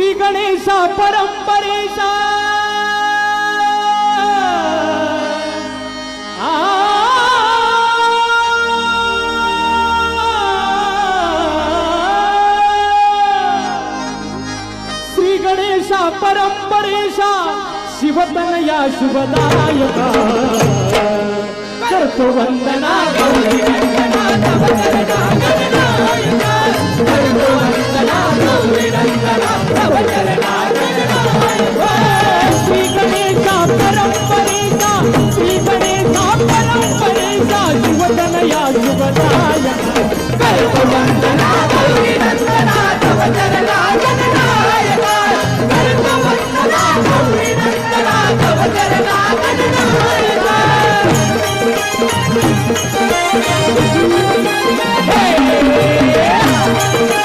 श्री गणेशा परंपरेशा श्री गणेशा परंपरेशा शिवतनया शुभदायका. करतो वंदना.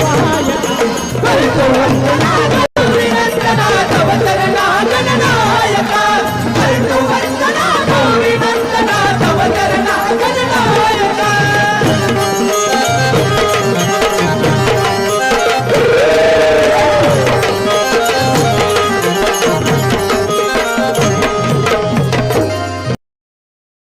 花呀，哎呦！